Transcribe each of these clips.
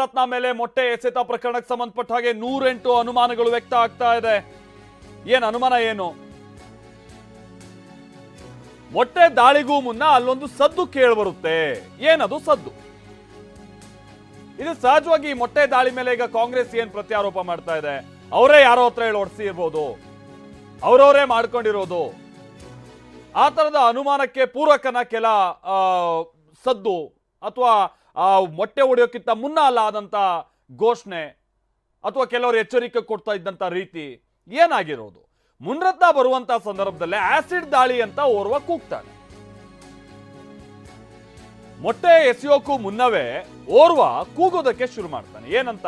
ಮುನ್ರತ್ನ ಮೇಲೆ ಮೊಟ್ಟೆ ಎಸೆತ ಪ್ರಕರಣಕ್ಕೆ ಸಂಬಂಧಪಟ್ಟ ಹಾಗೆ ನೂರೆಂಟು ಅನುಮಾನಗಳು ವ್ಯಕ್ತ ಆಗ್ತಾ ಇದೆ. ಏನ್ ಅನುಮಾನ ಏನು? ಮೊಟ್ಟೆ ದಾಳಿಗೂ ಮುನ್ನ ಅಲ್ಲೊಂದು ಸದ್ದು ಕೇಳಬರುತ್ತೆ. ಏನದು ಸದ್ದು? ಇದು ಸಹಜವಾಗಿ ಮೊಟ್ಟೆ ದಾಳಿ ಮೇಲೆ ಈಗ ಕಾಂಗ್ರೆಸ್ ಏನ್ ಪ್ರತ್ಯಾರೋಪ ಮಾಡ್ತಾ ಇದೆ? ಅವರೇ ಯಾರೋ ಹತ್ರ ಹೇಳಿ ಹೊಡ್ಸಿ ಇರ್ಬೋದು ಅವರವರೇ ಮಾಡ್ಕೊಂಡಿರೋದು. ಆ ತರದ ಅನುಮಾನಕ್ಕೆ ಪೂರಕನ ಕೆಲ ಸದ್ದು ಅಥವಾ ಆ ಮೊಟ್ಟೆ ಹೊಡೆಯೋಕ್ಕಿಂತ ಮುನ್ನ ಅಲ್ಲ ಆದಂತ ಘೋಷಣೆ ಅಥವಾ ಕೆಲವರು ಎಚ್ಚರಿಕೆ ಕೊಡ್ತಾ ಇದ್ದಂತ ರೀತಿ ಏನಾಗಿರೋದು? ಮುನ್ರತ್ನ ಬರುವಂತ ಸಂದರ್ಭದಲ್ಲೇ ಆಸಿಡ್ ದಾಳಿ ಅಂತ ಓರ್ವ ಕೂಗ್ತಾನೆ. ಮೊಟ್ಟೆ ಎಸೆಯೋಕ್ಕೂ ಮುನ್ನವೇ ಓರ್ವ ಕೂಗೋದಕ್ಕೆ ಶುರು ಮಾಡ್ತಾನೆ. ಏನಂತ?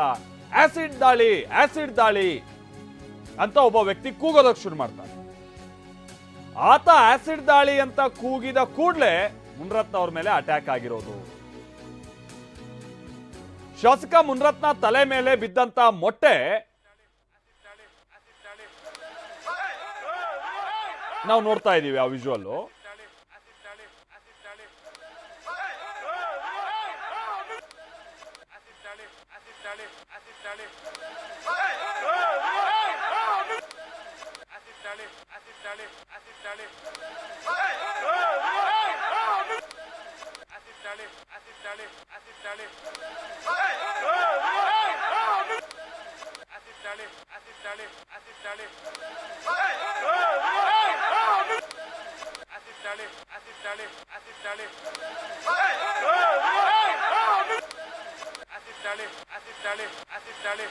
ಆಸಿಡ್ ದಾಳಿ ಆಸಿಡ್ ದಾಳಿ ಅಂತ ಒಬ್ಬ ವ್ಯಕ್ತಿ ಕೂಗೋದಕ್ಕೆ ಶುರು ಮಾಡ್ತಾನೆ. ಆತ ಆಸಿಡ್ ದಾಳಿ ಅಂತ ಕೂಗಿದ ಕೂಡಲೇ ಮುನ್ರತ್ನ ಅವ್ರ ಮೇಲೆ ಅಟ್ಯಾಕ್ ಆಗಿರೋದು. ಶಾಸಕ ಮುನ್ರತ್ನ ತಲೆ ಮೇಲೆ ಬಿದ್ದಂತ ಮೊಟ್ಟೆ. ನಾವು ನೋಡ್ತಾ ಇದೀವಿ ಆ ವಿಜುವಲ್ಲು asistanı, asistanı, asistanı. Asistanı, asistanı, asistanı. Asistanı, asistanı, asistanı. Asistanı, asistanı, asistanı.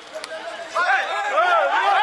Asistanı.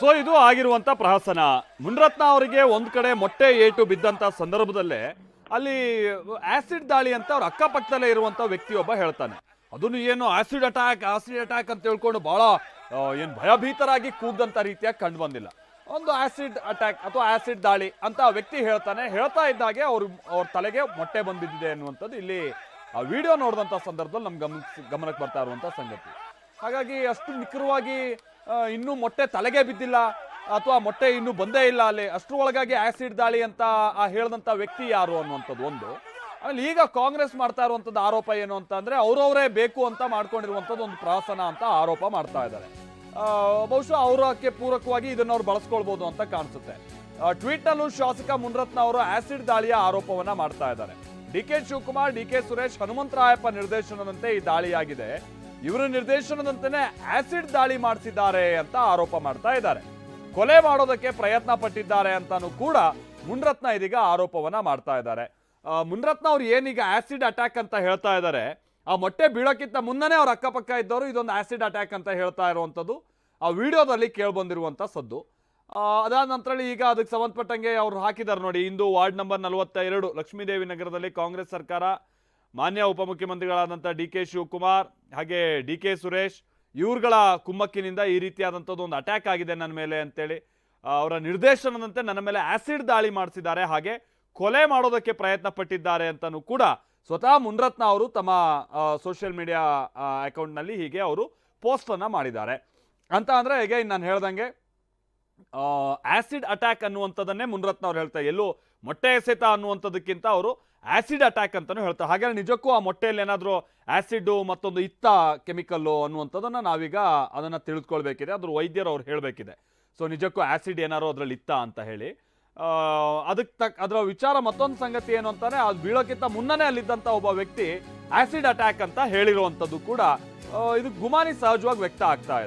So ಇದು ಆಗಿರುವಂತ ಪ್ರಹಸನ. ಮುನ್ರತ್ನ ಅವರಿಗೆ ಒಂದ್ ಕಡೆ ಮೊಟ್ಟೆ ಏಟು ಬಿದ್ದಂತ ಸಂದರ್ಭದಲ್ಲೇ ಅಲ್ಲಿ ಆಸಿಡ್ ದಾಳಿ ಅಂತ ಅವ್ರ ಅಕ್ಕಪಕ್ಕದಲ್ಲೇ ಇರುವಂತ ವ್ಯಕ್ತಿಯೊಬ್ಬ ಹೇಳ್ತಾನೆ. ಅದನ್ನು ಏನು ಆಸಿಡ್ ಅಟ್ಯಾಕ್ ಆಸಿಡ್ ಅಟ್ಯಾಕ್ ಅಂತ ಹೇಳ್ಕೊಂಡು ಬಹಳ ಏನು ಭಯಭೀತರಾಗಿ ಕೂಗ್ದಂತ ರೀತಿಯಾಗಿ ಕಂಡು ಬಂದಿಲ್ಲ. ಒಂದು ಆಸಿಡ್ ಅಟ್ಯಾಕ್ ಅಥವಾ ಆಸಿಡ್ ದಾಳಿ ಅಂತ ಆ ವ್ಯಕ್ತಿ ಹೇಳ್ತಾನೆ. ಹೇಳ್ತಾ ಇದ್ದಾಗೆ ಅವ್ರ ಅವ್ರ ತಲೆಗೆ ಮೊಟ್ಟೆ ಬಂದಿದ್ದಿದೆ ಅನ್ನುವಂಥದ್ದು ಇಲ್ಲಿ ಆ ವಿಡಿಯೋ ನೋಡಿದಂಥ ಸಂದರ್ಭದಲ್ಲಿ ನಮ್ಮ ಗಮನ, ಗಮನಕ್ಕೆ ಬರ್ತಾ ಇರುವಂಥ ಸಂಗತಿ. ಹಾಗಾಗಿ ಅಷ್ಟು ನಿಖರವಾಗಿ ಇನ್ನೂ ಮೊಟ್ಟೆ ತಲೆಗೆ ಬಿದ್ದಿಲ್ಲ ಅಥವಾ ಮೊಟ್ಟೆ ಇನ್ನೂ ಬಂದೇ ಇಲ್ಲ ಅಲ್ಲಿ. ಅಷ್ಟ್ರ ಒಳಗಾಗಿ ಆಸಿಡ್ ದಾಳಿ ಅಂತ ಆ ಹೇಳಿದಂಥ ವ್ಯಕ್ತಿ ಯಾರು ಅನ್ನುವಂಥದ್ದು ಒಂದು. ಆಮೇಲೆ ಈಗ ಕಾಂಗ್ರೆಸ್ ಮಾಡ್ತಾ ಇರುವಂಥದ್ದು ಆರೋಪ ಏನು ಅಂತ ಅಂದ್ರೆ ಅವ್ರವರೇ ಬೇಕು ಅಂತ ಮಾಡ್ಕೊಂಡಿರುವಂಥದ್ದು ಒಂದು ಪ್ರಹಸನ ಅಂತ ಆರೋಪ ಮಾಡ್ತಾ ಇದ್ದಾರೆ. ಬಹುಶಃ ಅವರಕ್ಕೆ ಪೂರಕವಾಗಿ ಇದನ್ನು ಅವ್ರು ಬಳಸ್ಕೊಳ್ಬೋದು ಅಂತ ಕಾಣಿಸುತ್ತೆ. ಟ್ವೀಟ್ ನಲ್ಲೂ ಶಾಸಕ ಮುನ್ರತ್ನ ಅವರು ಆಸಿಡ್ ದಾಳಿಯ ಆರೋಪವನ್ನ ಮಾಡ್ತಾ ಇದ್ದಾರೆ. D K Shivakumar, D K Suresh, Hanumantharayappa ನಿರ್ದೇಶನದಂತೆ ಈ ದಾಳಿಯಾಗಿದೆ. ಇವರ ನಿರ್ದೇಶನದಂತೆಯೇ ಆಸಿಡ್ ದಾಳಿ ಮಾಡಿಸಿದ್ದಾರೆ ಅಂತ ಆರೋಪ ಮಾಡ್ತಾ ಇದ್ದಾರೆ. ಕೊಲೆ ಮಾಡೋದಕ್ಕೆ ಪ್ರಯತ್ನ ಪಟ್ಟಿದ್ದಾರೆ ಅಂತಾನು ಕೂಡ ಮುನ್ರತ್ನ ಇದೀಗ ಆರೋಪವನ್ನ ಮಾಡ್ತಾ ಇದ್ದಾರೆ. ಮುನ್ರತ್ನ ಅವ್ರು ಏನೀಗ ಆಸಿಡ್ ಅಟ್ಯಾಕ್ ಅಂತ ಹೇಳ್ತಾ ಇದ್ದಾರೆ, ಆ ಮೊಟ್ಟೆ ಬೀಳೋಕ್ಕಿಂತ ಮುನ್ನನೇ ಅವ್ರ ಅಕ್ಕಪಕ್ಕ ಇದ್ದವರು ಇದೊಂದು ಆಸಿಡ್ ಅಟ್ಯಾಕ್ ಅಂತ ಹೇಳ್ತಾ ಇರುವಂಥದ್ದು. ಆ ವಿಡಿಯೋದಲ್ಲಿ ಕೇಳ್ಬಂದಿರುವಂಥ ಸದ್ದು. ಅದಾದ ನಂತರ ಈಗ ಅದಕ್ಕೆ ಸಂಬಂಧಪಟ್ಟಂಗೆ ಅವ್ರು ಹಾಕಿದ್ದಾರೆ ನೋಡಿ, ಇಂದು ವಾರ್ಡ್ ನಂಬರ್ ನಲವತ್ತ ಎರಡು ಲಕ್ಷ್ಮೀದೇವಿ ನಗರದಲ್ಲಿ ಕಾಂಗ್ರೆಸ್ ಸರ್ಕಾರ ಮಾನ್ಯ ಉಪಮುಖ್ಯಮಂತ್ರಿಗಳಾದಂಥ ಡಿ ಕೆ ಶಿವಕುಮಾರ್ ಹಾಗೆ ಡಿ ಕೆ ಸುರೇಶ್, ಇವ್ರುಗಳ ಕುಮ್ಮಕ್ಕಿನಿಂದ ಈ ರೀತಿಯಾದಂಥದ್ದು ಒಂದು ಅಟ್ಯಾಕ್ ಆಗಿದೆ ನನ್ನ ಮೇಲೆ ಅಂತೇಳಿ ಅವರ ನಿರ್ದೇಶನದಂತೆ ನನ್ನ ಮೇಲೆ ಆಸಿಡ್ ದಾಳಿ ಮಾಡಿಸಿದ್ದಾರೆ, ಹಾಗೆ ಕೊಲೆ ಮಾಡೋದಕ್ಕೆ ಪ್ರಯತ್ನ ಪಟ್ಟಿದ್ದಾರೆ ಅಂತಲೂ ಕೂಡ ಸ್ವತಃ ಮುನ್ರತ್ನ ಅವರು ತಮ್ಮ ಸೋಷಿಯಲ್ ಮೀಡಿಯಾ ಅಕೌಂಟ್ನಲ್ಲಿ ಹೀಗೆ ಅವರು ಪೋಸ್ಟನ್ನು ಮಾಡಿದ್ದಾರೆ. ಅಂತ ಅಂದರೆ ಹೇಗೆ ನಾನು ಹೇಳ್ದಂಗೆ ಆಸಿಡ್ ಅಟ್ಯಾಕ್ ಅನ್ನುವಂಥದ್ದನ್ನೇ ಮುನ್ರತ್ನ ಅವ್ರು ಹೇಳ್ತಾರೆ ಎಲ್ಲೂ ಮೊಟ್ಟೆ ಎಸೆತ ಅನ್ನುವಂಥದ್ದಕ್ಕಿಂತ ಅವರು ಆಸಿಡ್ ಅಟ್ಯಾಕ್ ಅಂತಲೂ ಹೇಳ್ತಾರೆ. ಹಾಗೆ ನಿಜಕ್ಕೂ ಆ ಮೊಟ್ಟೆಯಲ್ಲಿ ಏನಾದರೂ ಆಸಿಡ್ ಮತ್ತೊಂದು ಇತ್ತ ಕೆಮಿಕಲ್ಲು ಅನ್ನುವಂಥದ್ದನ್ನ ನಾವೀಗ ಅದನ್ನ ತಿಳಿದುಕೊಳ್ಬೇಕಿದೆ. ಅದ್ರ ವೈದ್ಯರು ಅವ್ರು ಹೇಳಬೇಕಿದೆ. ಸೊ ನಿಜಕ್ಕೂ ಆಸಿಡ್ ಏನಾರು ಅದರಲ್ಲಿ ಇತ್ತ ಅಂತ ಹೇಳಿ. ಅದಕ್ಕೆ ತಕ್ಕ ಅದರ ವಿಚಾರ ಮತ್ತೊಂದು ಸಂಗತಿ ಏನು ಅಂತಾನೆ ಅದು ಬೀಳೋಕ್ಕಿಂತ ಮುನ್ನನೇ ಅಲ್ಲಿದ್ದಂಥ ಒಬ್ಬ ವ್ಯಕ್ತಿ ಆಸಿಡ್ ಅಟ್ಯಾಕ್ ಅಂತ ಹೇಳಿರುವಂಥದ್ದು ಕೂಡ ಇದು ಗುಮಾನಿ ಸಹಜವಾಗಿ ವ್ಯಕ್ತ ಆಗ್ತಾ ಇದೆ.